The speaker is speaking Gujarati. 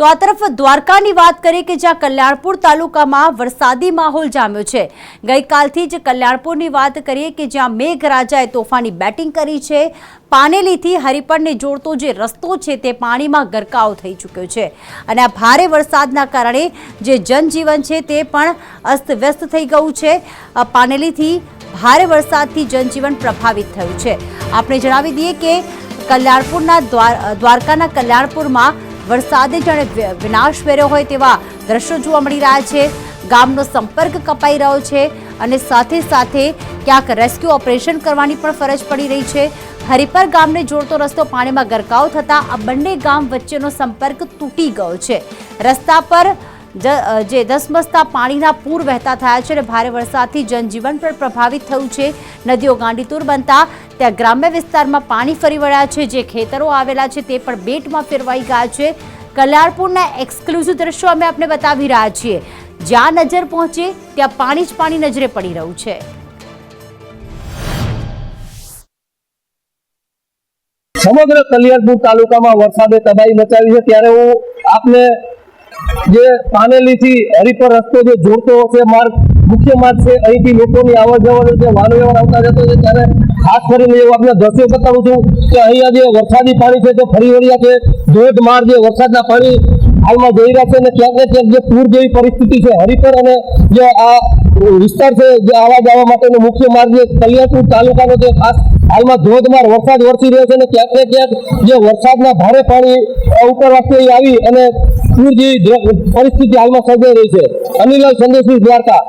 તો આ તરફ દ્વારકાની વાત કરીએ કે જ્યાં કલ્યાણપુર તાલુકામાં વરસાદી માહોલ જામ્યો છે. ગઈકાલથી જ કલ્યાણપુરની વાત કરીએ કે જ્યાં મેઘરાજાએ તોફાની બેટિંગ કરી છે. પાનેલીથી હરિપણને જોડતો જે રસ્તો છે તે પાણીમાં ગરકાવ થઈ ચૂક્યો છે. અને આ ભારે વરસાદના કારણે જે જનજીવન છે તે પણ અસ્તવ્યસ્ત થઈ ગયું છે. પાનેલીથી ભારે વરસાદથી જનજીવન પ્રભાવિત થયું છે. આપણે જણાવી દઈએ કે કલ્યાણપુરના દ્વાર દ્વારકાના કલ્યાણપુરમાં વરસાદે જાણે વિનાશ વેર્યો હોય તેવા દ્રશ્યો જોવા મળી રહ્યા છે. ગામનો સંપર્ક કપાઈ રહ્યો છે અને સાથે સાથે ક્યાંક રેસ્ક્યુ ઓપરેશન કરવાની પણ ફરજ પડી રહી છે. હરિપર ગામને જોડતો રસ્તો પાણીમાં ગરકાવ થતાં આ બંને ગામ વચ્ચેનો સંપર્ક તૂટી ગયો છે. રસ્તા પર જ- ધસમસતા પાણીના પૂર વહેતા થયા છે અને ભારે વરસાદથી જનજીવન પણ પ્રભાવિત થયું છે. નદીઓ ગાંડીતુર બનતા ત્યાં ગ્રામ્ય વિસ્તારમાં પાણી ફરી વળ્યા છે, જે ખેતરો આવેલા છે, તે પણ બેટમાં ફેરવાઈ ગયા છે. કલ્યાણપુરના એક્સક્લુઝિવ દ્રશ્યો અમે આપને બતાવી રહ્યા છીએ. જ્યાં નજર પહોંચે, ત્યાં પાણી જ પાણી નજરે પડી રહ્યું છે. સમગ્ર કલિયારપુર તાલુકામાં વરસાદે તબાહી મચાવી છે. ત્યારે હું આપને જે પાનેલીથી હરિપર રસ્તો જે જોડતો છે, માર્ગ, મુખ્ય માર્ગ છે, અહીંથી લોકોની આવર જવર જે વાહન વ્યવહાર આવતા જતો છે, ત્યારે ખાસ કરીને એવું આપણે દ્રશ્યો બતાવું છું કે અહીંયા જે વરસાદી પાણી છે તે ફરી વળ્યા છે ધોધમાર જે વરસાદના પાણી હાલમાં જઈ રહ્યા છે, અને ક્યાંક ને ક્યાંક જે પૂર જેવી પરિસ્થિતિ છે, હરિપર અને જે આ વિસ્તાર છે, જે આવા જવા માટેનો મુખ્ય માર્ગ છે, કલ્યાણપુર તાલુકાનો જે ખાસ હાલમાં ધોધમાર વરસાદ વરસી રહ્યો છે, અને ક્યાંક ને ક્યાંક જે વરસાદના ભારે પાણી ઉપર વાસ્તે આવી અને પૂર જેવી પરિસ્થિતિ હાલમાં સર્જાઈ રહી છે. અનિલ સંદેશી દ્વારકા.